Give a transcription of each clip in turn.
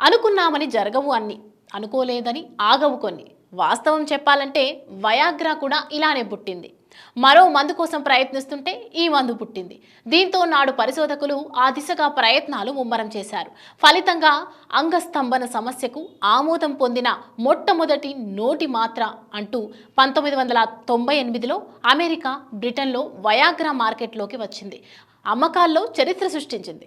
అనుకున్నామని జరగవు అన్ని. అనుకోలేదని ఆగవు కొన్ని. వాస్తవం చెప్పాలంటే వయాగ్రా కూడా ఇలానే పుట్టింది. మరో మందు కోసం ప్రయత్నిస్తుంటే ఈ మందు పుట్టింది. దీంతో నాడు పరిశోధకులు ఆ దిశగా ప్రయత్నాలు ముమ్మరం చేశారు. ఫలితంగా అంగస్తంభన సమస్యకు ఆమోదం పొందిన మొట్టమొదటి నోటి మాత్ర అంటూ పంతొమ్మిది వందల తొంభై ఎనిమిదిలో అమెరికా బ్రిటన్లో వయాగ్రా మార్కెట్లోకి వచ్చింది. అమ్మకాల్లో చరిత్ర సృష్టించింది.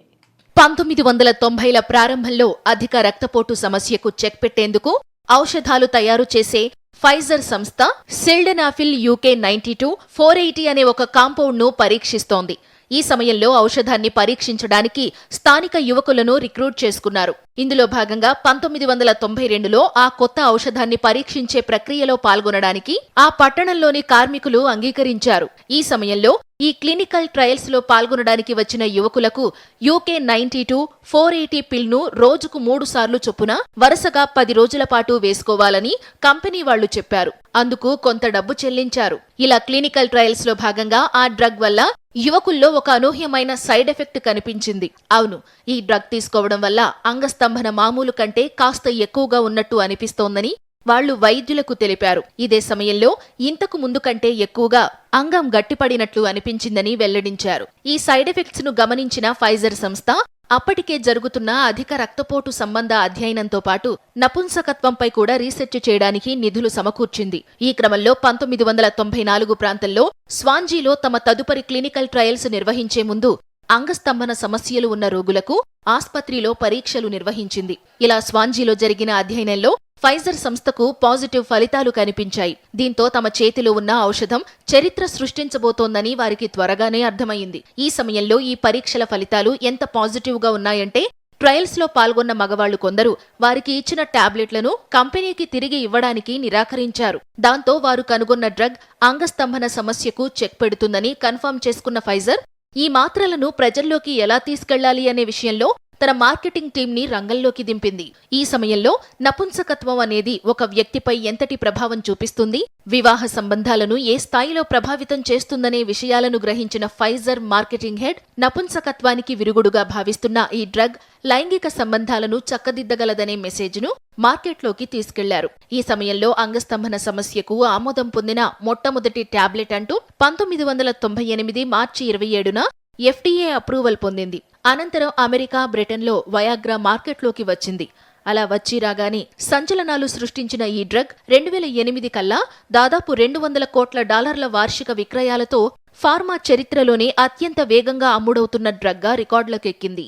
పంతొమ్మిది వందల తొంభైల ప్రారంభంలో అధిక రక్తపోటు సమస్యకు చెక్ పెట్టేందుకు ఔషధాలు తయారు చేసే ఫైజర్ సంస్థ sildenafil UK ninety two four eighty అనే ఒక కాంపౌండ్ను పరీక్షిస్తోంది. ఈ సమయంలో ఔషధాన్ని పరీక్షించడానికి స్థానిక యువకులను రిక్రూట్ చేసుకున్నారు. ఇందులో భాగంగా పంతొమ్మిది వందల తొంభై రెండులో ఆ కొత్త ఔషధాన్ని పరీక్షించే ప్రక్రియలో పాల్గొనడానికి ఆ పట్టణంలోని కార్మికులు అంగీకరించారు. ఈ సమయంలో ఈ క్లినికల్ ట్రయల్స్లో పాల్గొనడానికి వచ్చిన యువకులకు UK ninety two four eighty పిల్ను రోజుకు మూడు సార్లు చొప్పున వరుసగా పది రోజుల పాటు వేసుకోవాలని కంపెనీ వాళ్ళు చెప్పారు. అందుకు కొంత డబ్బు చెల్లించారు. ఇలా క్లినికల్ ట్రయల్స్లో భాగంగా ఆ డ్రగ్ వల్ల యువకుల్లో ఒక అనూహ్యమైన సైడ్ ఎఫెక్ట్ కనిపించింది. అవును ఈ డ్రగ్ తీసుకోవడం వల్ల అంగస్తంభన మామూలు కంటే కాస్త ఎక్కువగా ఉన్నట్టు అనిపిస్తోందని వాళ్ళు వైద్యులకు తెలిపారు. ఇదే సమయంలో ఇంతకు ముందు కంటే ఎక్కువగా అంగం గట్టిపడినట్లు అనిపించిందని వెల్లడించారు. ఈ సైడ్ ఎఫెక్ట్స్ను గమనించిన ఫైజర్ సంస్థ అప్పటికే జరుగుతున్న అధిక రక్తపోటు సంబంధ అధ్యయనంతో పాటు నపుంసకత్వంపై కూడా రీసెర్చ్ చేయడానికి నిధులు సమకూర్చింది. ఈ క్రమంలో పంతొమ్మిది వందల తొంభై నాలుగు ప్రాంతంలో స్వాంజీలో తమ తదుపరి క్లినికల్ ట్రయల్స్ నిర్వహించే ముందు అంగస్తంభన సమస్యలు ఉన్న రోగులకు ఆస్పత్రిలో పరీక్షలు నిర్వహించింది. ఇలా స్వాంజీలో జరిగిన అధ్యయనంలో ఫైజర్ సంస్థకు పాజిటివ్ ఫలితాలు కనిపించాయి. దీంతో తమ చేతిలో ఉన్న ఔషధం చరిత్ర సృష్టించబోతోందని వారికి త్వరగానే అర్థమైంది. ఈ సమయంలో ఈ పరీక్షల ఫలితాలు ఎంత పాజిటివ్గా ఉన్నాయంటే ట్రయల్స్లో పాల్గొన్న మగవాళ్ళు కొందరు వారికి ఇచ్చిన టాబ్లెట్లను కంపెనీకి తిరిగి ఇవ్వడానికి నిరాకరించారు. దాంతో వారు కనుగొన్న డ్రగ్ అంగస్తంభన సమస్యకు చెక్ పెడుతుందని కన్ఫర్మ్ చేసుకున్న ఫైజర్ ఈ మాత్రలను ప్రజల్లోకి ఎలా తీసుకెళ్ళాలి అనే విషయంలో తన మార్కెటింగ్ టీంని రంగంలోకి దింపింది. ఈ సమయంలో నపుంసకత్వం అనేది ఒక వ్యక్తిపై ఎంతటి ప్రభావం చూపిస్తుంది? వివాహ సంబంధాలను ఏ స్థాయిలో ప్రభావితం చేస్తుందనే విషయాలను గ్రహించిన ఫైజర్ మార్కెటింగ్ హెడ్ నపుంసకత్వానికి విరుగుడుగా భావిస్తున్న ఈ డ్రగ్ లైంగిక సంబంధాలను చక్కదిద్దగలదనే మెసేజ్ను మార్కెట్లోకి తీసుకెళ్ళారు. ఈ సమయంలో అంగస్తంభన సమస్యకు ఆమోదం పొందిన మొట్టమొదటి టాబ్లెట్ అంటూ పంతొమ్మిది వందల తొంభై ఎనిమిది మార్చి ఇరవై ఏడున ఎఫ్డీఏ అప్రూవల్ పొందింది. అనంతరం అమెరికా బ్రిటన్లో వయాగ్రా మార్కెట్లోకి వచ్చింది. అలా వచ్చి రాగానే సంచలనాలు సృష్టించిన ఈ డ్రగ్ రెండు వేల ఎనిమిది కల్లా దాదాపు రెండు వందల కోట్ల డాలర్ల వార్షిక విక్రయాలతో ఫార్మా చరిత్రలోనే అత్యంత వేగంగా అమ్ముడవుతున్న డ్రగ్గా రికార్డులకెక్కింది.